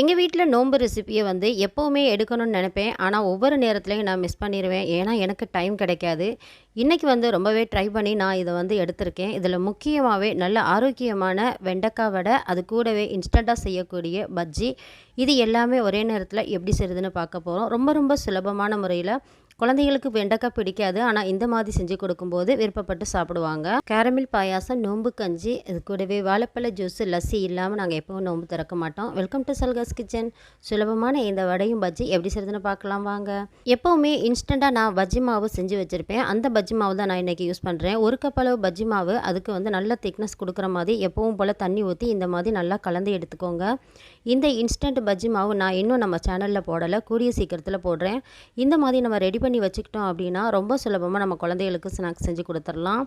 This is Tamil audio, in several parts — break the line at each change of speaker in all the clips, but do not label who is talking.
எங்கள் வீட்டில் நோன்பு ரெசிப்பியை வந்து எப்போவுமே எடுக்கணும்னு நினைப்பேன். ஆனால் ஒவ்வொரு நேரத்துலையும் நான் மிஸ் பண்ணிடுவேன் ஏன்னா எனக்கு டைம் கிடைக்காது. இன்றைக்கி வந்து ரொம்பவே ட்ரை பண்ணி நான் இதை வந்து எடுத்திருக்கேன். இதில் முக்கியமாகவே நல்ல ஆரோக்கியமான வெண்டைக்காய் வடை அது கூடவே இன்ஸ்டண்ட்டாக செய்யக்கூடிய பஜ்ஜி. இது எல்லாமே ஒரே நேரத்தில் எப்படி செய்யுதுன்னு பார்க்க போகிறோம் ரொம்ப ரொம்ப சுலபமான முறையில் குழந்தைகளுக்கு வெண்டைக்காய் பிடிக்காது ஆனால் இந்த மாதிரி செஞ்சு கொடுக்கும்போது விருப்பப்பட்டு சாப்பிடுவாங்க. கேரமில் பாயாசம் நோம்பு கஞ்சி இது கூடவே வாழைப்பழ ஜூஸ் லஸ்ஸி இல்லாமல் நாங்கள் எப்பவும் நோம்பு திறக்க மாட்டோம். வெல்கம் டு சல்காஸ் கிச்சன் சுலபமான இந்த வடையும் பஜ்ஜி எப்படி செய்யறதுன்னு பார்க்கலாம் வாங்க. எப்போவுமே இன்ஸ்டண்ட்டாக நான் பஜ்ஜி மாவு செஞ்சு வச்சுருப்பேன். அந்த பஜ்ஜி மாவு தான் நான் இன்றைக்கி யூஸ் பண்ணுறேன் ஒரு கப் அளவு பஜ்ஜி மாவு அதுக்கு வந்து நல்ல திக்னஸ் கொடுக்குற மாதிரி எப்பவும் போல் தண்ணி ஊற்றி இந்த மாதிரி நல்லா கலந்து எடுத்துக்கோங்க. இந்த இன்ஸ்டன்ட் பஜ்ஜி மாவு நான் இன்னும் நம்ம சேனலில் போடலை. கூடிய சீக்கிரத்தில் போடுறேன். இந்த மாதிரி நம்ம ரெடி பண்ணி வச்சுக்கிட்டோம் அப்படின்னா ரொம்ப சுலபமாக நம்ம குழந்தைகளுக்கு ஸ்நாக்ஸ் செஞ்சு கொடுத்துடலாம்.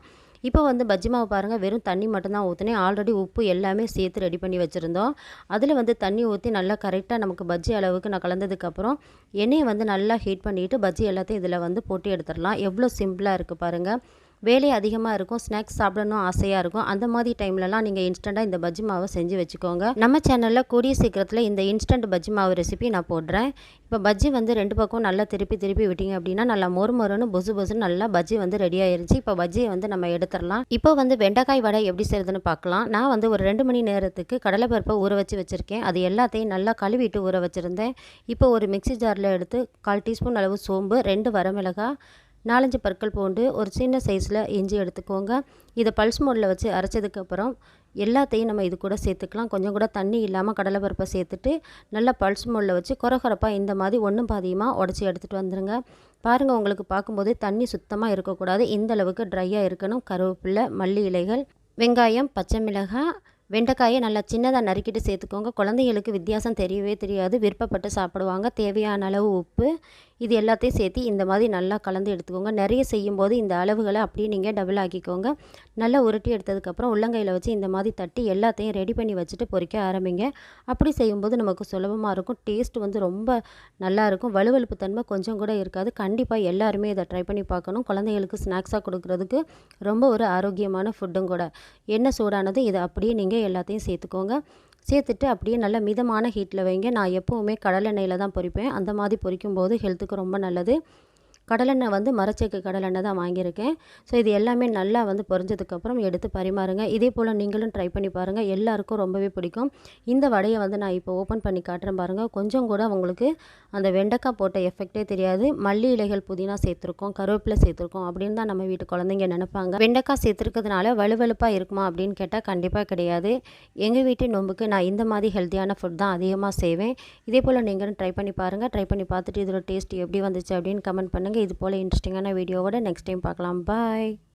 இப்போ வந்து பஜ்ஜி மாவு பாருங்கள் வெறும் தண்ணி மட்டும்தான் ஊற்றினேன் ஆல்ரெடி உப்பு எல்லாமே சேர்த்து ரெடி பண்ணி வச்சுருந்தோம். அதில் வந்து தண்ணி ஊற்றி நல்லா கரெக்டாக நமக்கு பஜ்ஜி அளவுக்கு நான் கலந்ததுக்கப்புறம் எண்ணெயை வந்து நல்லா ஹீட் பண்ணிவிட்டு பஜ்ஜி எல்லாத்தையும் இதில் வந்து போட்டு எடுத்துடலாம். எவ்வளோ சிம்பிளாக இருக்குது பாருங்கள் வேலை அதிகமாக இருக்கும் ஸ்நாக்ஸ் சாப்பிடணும் ஆசையாக இருக்கும். அந்த மாதிரி டைம்லலாம் நீங்கள் இன்ஸ்டண்ட்டாக இந்த பஜ்ஜி மாவை செஞ்சு வச்சுக்கோங்க. நம்ம சேனலில் கூடிய சீக்கிரத்தில் இந்த இன்ஸ்டன்ட் பஜ்ஜி மாவு ரெசிபி நான் போடுறேன். இப்போ பஜ்ஜி வந்து ரெண்டு பக்கம் நல்லா திருப்பி திருப்பி விட்டிங்க அப்படின்னா நல்லா மொறு மொறுன்னு பொசு பொசுன்னு நல்லா பஜ்ஜி வந்து ரெடி ஆயிருச்சு. இப்போ பஜ்ஜியை வந்து நம்ம எடுத்துடலாம். இப்போ வந்து வெண்டைக்காய் வடை எப்படி செய்யுதுன்னு பார்க்கலாம். நான் வந்து ஒரு ரெண்டு மணி நேரத்துக்கு கடலைப்பருப்பை ஊற வச்சு வச்சுருக்கேன். அது எல்லாத்தையும் நல்லா கழுவிட்டு ஊற வச்சுருந்தேன். இப்போ ஒரு மிக்சி ஜாரில் எடுத்து கால் டீஸ்பூன் அளவு சோம்பு ரெண்டு வரமிளகாய் நாலஞ்சு பற்கள் பூண்டு ஒரு சின்ன சைஸில் இஞ்சி எடுத்துக்கோங்க. இதை பல்ஸ் மோடில் வச்சு அரைச்சதுக்கப்புறம் எல்லாத்தையும் நம்ம இது கூட சேர்த்துக்கலாம். கொஞ்சம் கூட தண்ணி இல்லாமல் கடலைப்பருப்பை சேர்த்துட்டு நல்லா பல்ஸ் மோடில் வச்சு குறகுறப்பாக இந்த மாதிரி ஒன்றும் பாதியமாக உடச்சி எடுத்துகிட்டு வந்துடுங்க பாருங்கள் உங்களுக்கு பார்க்கும்போது தண்ணி சுத்தமாக இருக்கக்கூடாது. இந்த அளவுக்கு ட்ரையாக இருக்கணும். கருவேப்பிலை மல்லி இலைகள் வெங்காயம் பச்சை மிளகாய் வெண்டைக்காயை நல்லா சின்னதாக நறுக்கிட்டு சேர்த்துக்கோங்க. குழந்தைங்களுக்கு வித்தியாசம் தெரியவே தெரியாது. விருப்பப்பட்டு சாப்பிடுவாங்க. தேவையான அளவு உப்பு இது எல்லாத்தையும் சேர்த்து இந்த மாதிரி நல்லா கலந்து எடுத்துக்கோங்க. நிறைய செய்யும்போது இந்த அளவுகளை அப்படியே நீங்கள் டபுள் ஆக்கிக்கோங்க. நல்லா உருட்டி எடுத்ததுக்கப்புறம் உள்ளங்கையில் வச்சு இந்த மாதிரி தட்டி எல்லாத்தையும் ரெடி பண்ணி வச்சுட்டு பொறிக்க ஆரம்பிங்க. அப்படி செய்யும்போது நமக்கு சுலபமாக இருக்கும். டேஸ்ட் வந்து ரொம்ப நல்லாயிருக்கும் வலுவழுப்பு தன்மை கொஞ்சம் கூட இருக்காது. கண்டிப்பாக எல்லாருமே இதை ட்ரை பண்ணி பார்க்கணும். குழந்தைகளுக்கு ஸ்நாக்ஸாக கொடுக்குறதுக்கு ரொம்ப ஒரு ஆரோக்கியமான ஃபுட்டும் கூட. என்ன சூடானது இதை அப்படியே நீங்கள் எல்லாத்தையும் சேர்த்துக்கோங்க. சேர்த்துட்டு அப்படியே நல்ல மிதமான ஹீட்டில் வைங்க. நான் எப்போவுமே கடலெண்ணெயில் தான் பொரிப்பேன். அந்த மாதிரி பொரிக்கும் போது ஹெல்த்துக்கு ரொம்ப நல்லது. கடலெண்ணெய் வந்து மரச்செக்கு கடலெண்ணெய் தான் வாங்கியிருக்கேன். ஸோ இது எல்லாமே நல்லா வந்து பொரிஞ்சதுக்கப்புறம் எடுத்து பரிமாறுங்க. இதே போல் நீங்களும் ட்ரை பண்ணி பாருங்கள் எல்லாருக்கும் ரொம்பவே பிடிக்கும். இந்த வடையை வந்து நான் இப்போ ஓப்பன் பண்ணி காட்டுறேன் பாருங்கள் கொஞ்சம் கூட உங்களுக்கு அந்த வெண்டைக்காய் போட்ட எஃபெக்டே தெரியாது. மல்லி இலைகள் புதினா சேர்த்துருக்கோம் கருவேப்பிலை சேர்த்துருக்கோம் அப்படின்னு தான் நம்ம வீட்டு குழந்தைங்க நினைப்பாங்க. வெண்டைக்காய் சேர்த்துருக்கிறதுனால வலுவலுப்பாக இருக்குமா அப்படின்னு கேட்டால் கண்டிப்பாக கிடையாது. எங்கள் வீட்டு நோம்புக்கு நான் இந்த மாதிரி ஹெல்த்தியான ஃபுட் தான் அதிகமாக செய்வேன். இதே போல் நீங்களும் ட்ரை பண்ணி பாருங்கள் ட்ரை பண்ணி பார்த்துட்டு இதோட டேஸ்ட் எப்படி வந்துச்சு அப்படின்னு கமெண்ட் பண்ணுங்கள் இது போல் இன்ட்ரெஸ்டிங்கான வீடியோவோட நெக்ஸ்ட் டைம் பார்க்கலாம். பாய்